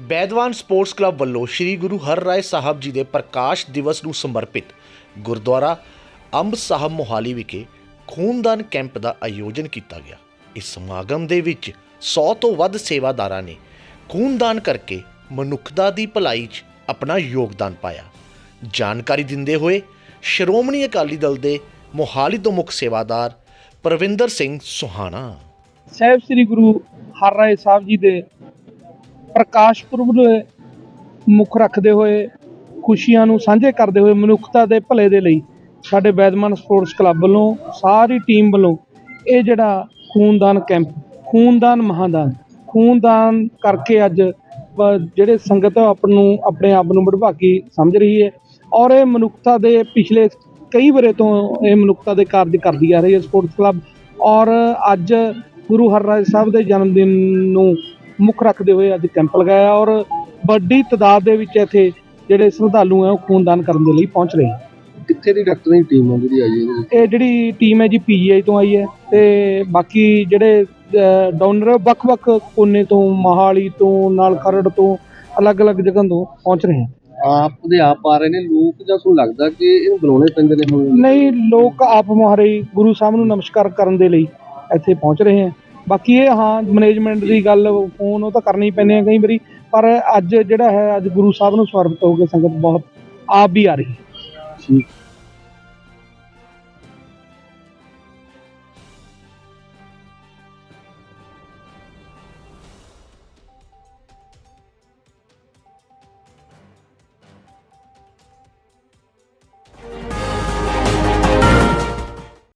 Baidwan sports club ਵੱਲੋਂ ਸ੍ਰੀ ਗੁਰੂ ਹਰਰਾਏ ਸਾਹਿਬ ਜੀ ਦੇ ਪ੍ਰਕਾਸ਼ ਦਿਵਸ ਨੂੰ ਸਮਰਪਿਤ ਗੁਰਦੁਆਰਾ ਅੰਬ ਸਾਹਿਬ ਮੋਹਾਲੀ ਵਿਖੇ ਖੂਨਦਾਨ ਕੈਂਪ ਦਾ ਆਯੋਜਨ ਕੀਤਾ ਗਿਆ। ਇਸ ਸਮਾਗਮ ਦੇ ਵਿੱਚ 100 ਤੋਂ ਵੱਧ ਸੇਵਾਦਾਰਾਂ ਨੇ ਖੂਨਦਾਨ ਕਰਕੇ ਮਨੁੱਖਤਾ ਦੀ ਭਲਾਈ 'ਚ ਆਪਣਾ ਯੋਗਦਾਨ ਪਾਇਆ। ਜਾਣਕਾਰੀ ਦਿੰਦੇ ਹੋਏ ਸ਼੍ਰੋਮਣੀ ਅਕਾਲੀ ਦਲ ਦੇ ਮੋਹਾਲੀ ਤੋਂ ਮੁੱਖ ਸੇਵਾਦਾਰ ਪ੍ਰਵਿੰਦਰ ਸਿੰਘ ਸੁਹਾਣਾ। ਸਾਹਿਬ ਸ੍ਰੀ ਗੁਰੂ ਹਰਰਾਏ ਸਾਹਿਬ ਜੀ ਦੇ ਪ੍ਰਕਾਸ਼ ਪੁਰਬ ਦੇ ਮੁੱਖ ਰੱਖਦੇ ਹੋਏ, ਖੁਸ਼ੀਆਂ ਨੂੰ ਸਾਂਝੇ ਕਰਦੇ ਹੋਏ, ਮਨੁੱਖਤਾ ਦੇ ਭਲੇ ਦੇ ਲਈ ਸਾਡੇ ਬੈਦਮਨ ਸਪੋਰਟਸ ਕਲੱਬ ਵੱਲੋਂ, ਸਾਰੀ ਟੀਮ ਵੱਲੋਂ ਇਹ ਜਿਹੜਾ ਖੂਨਦਾਨ ਕੈਂਪ, ਖੂਨਦਾਨ ਮਹਾਦਾਨ, ਖੂਨਦਾਨ ਕਰਕੇ ਅੱਜ ਜਿਹੜੇ ਸੰਗਤ ਉਹ ਆਪ ਨੂੰ, ਆਪਣੇ ਆਪ ਨੂੰ ਬੜਭਾਗੀ ਸਮਝ ਰਹੀ ਹੈ ਔਰ ਇਹ ਮਨੁੱਖਤਾ ਦੇ ਪਿਛਲੇ ਕਈ ਵਰੇ ਤੋਂ ਇਹ ਮਨੁੱਖਤਾ ਦੇ ਕਾਰਜ ਕਰਦੀ ਆ ਰਹੀ ਹੈ ਸਪੋਰਟਸ ਕਲੱਬ ਔਰ ਅੱਜ ਗੁਰੂ ਹਰਰਾਜ ਸਾਹਿਬ ਦੇ ਜਨਮ ਦਿਨ ਨੂੰ ਮੁੱਖ ਰੱਖਦੇ ਹੋਏ ਅੱਜ ਕੈਂਪ ਲਗਾਇਆ ਔਰ ਵੱਡੀ ਤਾਦਾਦ ਦੇ ਵਿੱਚ ਇੱਥੇ ਜਿਹੜੇ ਸ਼ਰਧਾਲੂ ਆ ਉਹ ਖੂਨਦਾਨ ਕਰਨ ਦੇ ਲਈ ਪਹੁੰਚ ਰਹੇ ਹਨ ਕਿੱਥੇ ਦੀ ਡਾਕਟਰਾਂ ਦੀ ਟੀਮ ਆ ਜਿਹੜੀ ਆਈ ਹੈ ਇਹ ਜਿਹੜੀ ਟੀਮ ਹੈ ਜੀ ਪੀਜੀਆਈ ਤੋਂ ਆਈ ਹੈ ਤੇ ਬਾਕੀ ਜਿਹੜੇ ਡੋਨਰ ਵੱਖ-ਵੱਖ ਕੋਨੇ ਤੋਂ ਮਹਾਲੀ ਤੋਂ ਨਾਲ ਖਰੜ ਤੋਂ ਅਲੱਗ-ਅਲੱਗ ਜਗ੍ਹਾ ਤੋਂ ਪਹੁੰਚ ਰਹੇ ਹਨ ਆਪ ਦੇ ਆਪ ਆ ਰਹੇ ਨੇ ਲੋਕ ਜਾਂ ਤੁਹਾਨੂੰ ਲੱਗਦਾ ਕਿ ਇਹਨੂੰ ਬੁਲਾਉਣੇ ਪੈਂਦੇ ਨੇ ਹੁਣ? ਨਹੀਂ ਲੋਕ ਆਪ ਮੁਹਾਰੇ ਗੁਰੂ ਸਾਹਿਬ ਨੂੰ ਨਮਸਕਾਰ ਕਰਨ ਦੇ ਲਈ ਇੱਥੇ ਪਹੁੰਚ ਰਹੇ ਹਨ ਬਾਕੀ ਇਹ ਹਾਂ ਮੈਨੇਜਮੈਂਟ ਦੀ ਗੱਲ ਫੋਨ ਉਹ ਤਾਂ ਕਰਨੀ ਪੈਂਦੇ ਆ ਕਈ ਵਾਰੀ, ਪਰ ਅੱਜ ਜਿਹੜਾ ਹੈ, ਅੱਜ ਗੁਰੂ ਸਾਹਿਬ ਨੂੰ ਸਮਰਪਿਤ ਹੋ ਕੇ ਸੰਗਤ ਬਹੁਤ, ਆਪ ਵੀ ਆ ਰਹੀ ਹੈ। ਠੀਕ।